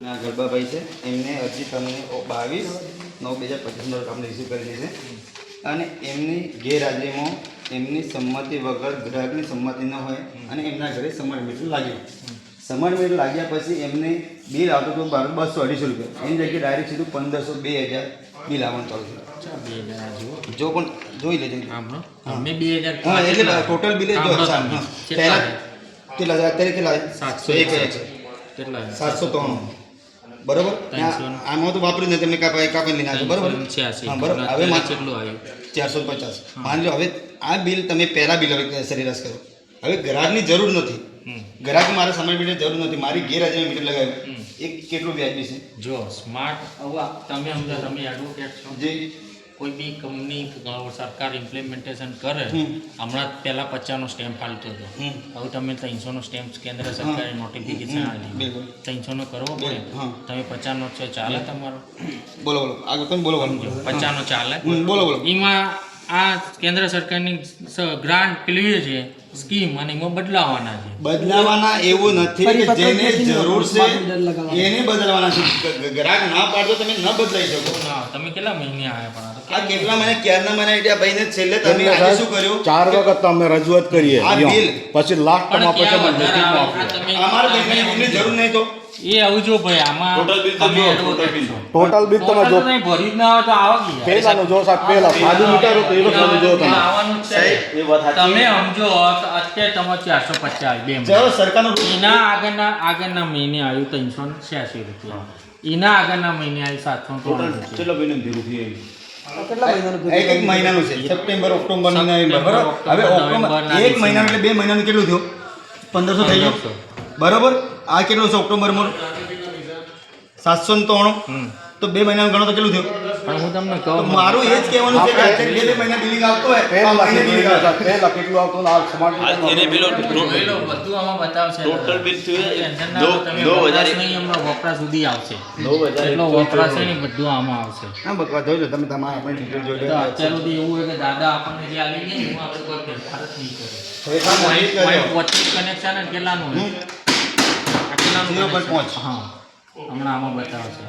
આ ગરબાભાઈ છે. એમને અરજી તમને બાવીસ નવ બે હજાર પચીસનો કામને રિસીવ કરેલી છે. અને એમની ગેરહાજરીમાં એમની સંમતિ વગર ગ્રાહકની સંમતિ ન હોય અને એમના ઘરે સમર મીટર લાગ્યું. સમર મીટર લાગ્યા પછી એમને બિલ આવતું હતું બાર બસો અઢીસો રૂપિયા. એની જગ્યાએ ડાયરેક્ટ સીધું પંદરસો બે હજાર બિલ આવવાનું ચાલુ જુઓ. જો પણ જોઈ લેજો. હા? એટલે ટોટલ બિલ પહેલા કેટલા છે? અત્યારે કેટલા સાતસો એક છે કેટલા સાતસો ત્રણ. બરોબર? આમાં તો વાપરી નથી મેં કાપા કાપી લઈને આવ્યો બરોબર? હા બરોબર. હવે કેટલું આવ્યું. ચારસો પચાસ. માની લો હવે આ બિલ તમે પહેલા બિલ હવે સરેરાશ કરો. હવે ગ્રાહકની જરૂર નથી. ગ્રાહક મારે સમય મીટર જરૂર નથી. મારી ગેરહાજરી મીટર લગાવ્યું. એક કેટલું વ્યાજબી છે? જો સ્માર્ટ હવે તમે સમજો તમે એડવોકેટ છો. જે કોઈ બી કંપની સરકાર ઇમ્પ્લિમેન્ટેશન કરે હમ. હમણાં પહેલાં પચાસનો સ્ટેમ્પ હાલતો હતો. હવે તમે ત્રણસોનો સ્ટેમ્પ કેન્દ્ર સરકારે નોટિફિકેશન. આપી ત્રણસોનો કરવો પડે. તમે પચાસનો છે ચાલે તમારો? બોલો બોલો. આગળ તમે બોલો પચાસનો ચાલે? બોલો બોલો. એમાં આ કેન્દ્ર સરકારની ગ્રાન્ટ પેલી છે સ્કીમ અને એમાં બદલાવાના છે. બદલાવાના એવું નથી કે જેને જરૂર છે એને બદલાવાના છે. ગ્રાહક ના પાડતો તમે ન બદલાઈ શકો. ના તમે કેટલા મહિને આવ્યા પણ આ કેટલા મહિને ક્યારના મને આઈડિયા ભાઈને છેલ્લે તમે આજે શું કર્યું? ચાર વખત અમે રજૂઆત કરીએ આ બિલ. પછી લાખ પણ પછી. તમે- અમારે ભાઈને જરૂર નહીં તો. એ આવજો ભાઈ આમાં ટોટલ બિલ તો. ટોટલ બિલ તમે જો. નહીં ભરી જ ના આવે તો આવો કે પેલાનો જો સાહેબ પેલા સાદું મીટર તો એ વખત જો તમે. આવવાનું છે. એ વાત સાચી. તમે સમજો અત્યારે તમે 450 બે જો સરકારનો એના આગળના આગળના મહિને આવ્યું ત્રણસો ને છ્યાસી રૂપિયા. એના આગળના મહિને આવ્યું સાતસો ને ત્રણ રૂપિયા. કેટલો મહિનો ભેગું થયું એક એક મહિનાનું છે. સપ્ટેમ્બર ઓક્ટોબર નવેમ્બર બરોબર? હવે ઓક્ટોબર એક મહિનાનું એટલે બે મહિનાનું કેટલું થયું? પંદરસો થઈ ગયું. બરોબર? આ કેટલું છે ઓક્ટોબરમાં સાતસો ને ત્રણ. તો બે મહિનાનું ગણો તો કેટલું થયું? પણ હું તમને કહું મારું એ જ કહેવાનું છે કે બે બે મહિના બિલિંગ આવતું હોય પહેલા મહિને billing પહેલા કેટલું આવતું આ smart એને પેલો જોઈ બધું આમાં બતાવશે. ટોટલ બિલ થયું એ ટેન્શન ના દો લો, તમે દો વપરાશ હજાર નહીં, એમનો વપરાશ સુધી આવશે. દો એટલો એકસો છે ને બધું આમાં આવશે. હા બકવા જોઈ લો તમે તમારા આપણે ડિટેલ જોઈ લો. અત્યાર સુધી એવું હોય કે દાદા આપણને જે આવી ગયા એમાં આપણે કોઈ ફેરફાર જ નહીં કર્યો ખરેખર મોહિત કર્યો. પચીસ કનેક્શન કેટલાનું હોય? Point connection? પાંચ. હા હમણાં આમાં બતાવશે